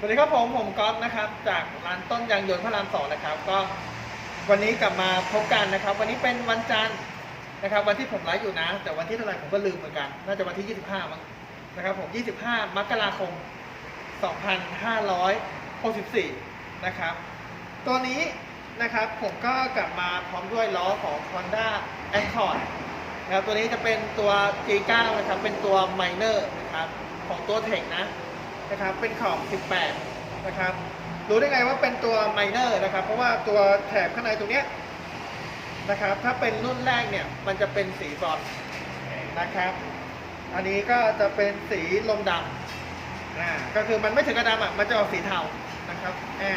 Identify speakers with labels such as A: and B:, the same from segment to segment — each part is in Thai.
A: สวัสดีครับผมผมก๊อฟนะครับจากร้านต้นยางยนต์พระรามสองนะครับ ก็วันนี้กลับมาพบกันนะครับ วันนี้เป็นวันจันทร์นะครับ วันที่ผมไลฟ์อยู่นะ แต่วันที่เท่าไหร่ผมก็ลืมเหมือนกัน น่าจะวันที่ 25มั้งนะครับผม 25 มกราคม 2564 นะครับ ตัวนี้นะครับผมก็กลับมาพร้อมด้วยล้อของ Honda Accord นะครับตัวนี้จะเป็นตัว G9 นะครับเป็นตัว Minor นะครับของตัวเทคนะ นะครับเป็นขอบ 18 นะครับ รู้ได้ไงว่าเป็นตัว Minor นะครับ เพราะว่าตัวแถบข้างในตรงเนี้ยนะครับ ถ้าเป็นรุ่นแรกเนี่ยมันจะเป็นสีบอนซ์นะครับ อันนี้ก็จะเป็นสีลมดำอ่าก็คือมันไม่ถึงกระดำอะมันจะออกสีเทานะครับอ่า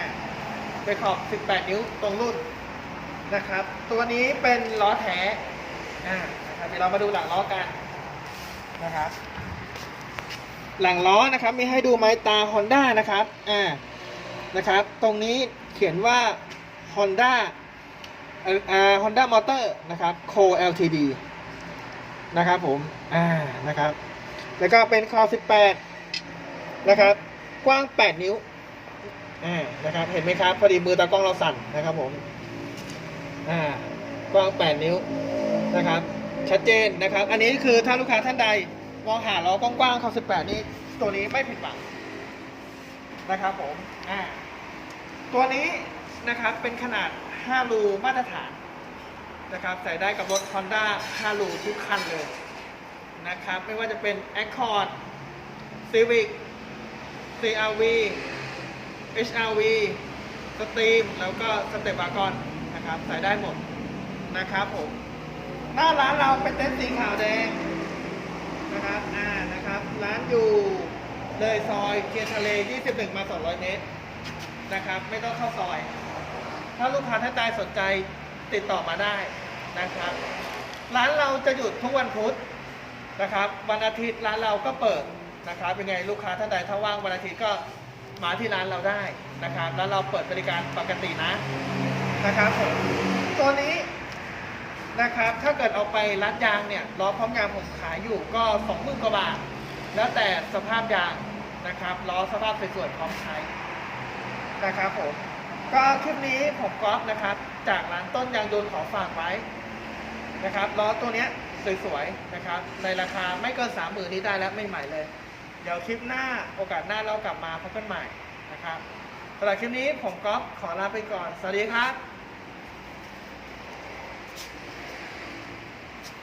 A: เป็นขอบ 18 นิ้วตรงรุ่นนะครับ ตัวนี้เป็นล้อแท้อ่านะครับเดี๋ยวเรามาดูหลังล้อกันนะครับ หลังล้อนะครับมีให้ดูไม้ตา Honda นะครับอ่านะครับ ตรงนี้เขียนว่า Honda เอ่ออ่า Honda Motor นะครับ Co Ltd นะครับผมอ่านะครับ แล้วก็เป็นคอ18 นะครับ กว้าง 8 นิ้วอ่านะครับ เห็นไหมครับ พอดีมือตากล้องเราสั่นนะครับผมอ่ากว้าง 8 นิ้วนะครับ ชัดเจนนะครับ อันนี้คือถ้าลูกค้าท่านใด มองหาล้อกว้างๆคอ18นี่ตัวนี้ไม่ผิดหวังนะครับผมอ่าตัวนี้นะครับเป็นขนาด 5 รูมาตรฐานนะครับใส่ได้กับรถ Honda 5 รูทุกคันเลยนะครับไม่ว่าจะเป็น Accord Civic CRV HRV Steam แล้วก็ Step Wagon นะครับใส่ได้หมดนะครับผม หน้าร้านเราเป็นเต็นท์สีขาวแดง นะครับ อ่า นะครับ ร้านอยู่เลยซอยเกียร์ทะเล 21 มา 200 เมตร นะครับ ไม่ต้องเข้าซอย ถ้าลูกค้าท่านใดสนใจติดต่อมาได้นะครับ ร้านเราจะหยุดทุกวันพุธนะครับ วันอาทิตย์ร้านเราก็เปิดนะครับเป็นไงลูกค้าท่านใดถ้าว่างวันอาทิตย์ก็มาที่ร้านเราได้นะครับ แล้วเราเปิดบริการปกตินะนะครับผมตัวนี้ นะครับ ถ้าเกิดเอาไปรัดยางเนี่ยล้อพร้อมยางผมขายอยู่ก็สองหมื่นกว่าบาท แล้วแต่สภาพยางนะครับล้อสภาพสวยๆพร้อมใช้นะครับผมก็คลิปนี้ผมก๊อฟนะครับ จากร้านต้นยางยนต์ขอฝากไว้นะครับล้อตัวเนี้ยสวยๆนะครับ ในราคาไม่เกินสามหมื่นนี้ได้แล้วไม่ใหม่เลย เดี๋ยวคลิปหน้าโอกาสหน้าเรากลับมาพบกันใหม่นะครับสำหรับคลิปนี้ผมก๊อฟขอลาไปก่อน สวัสดีครับ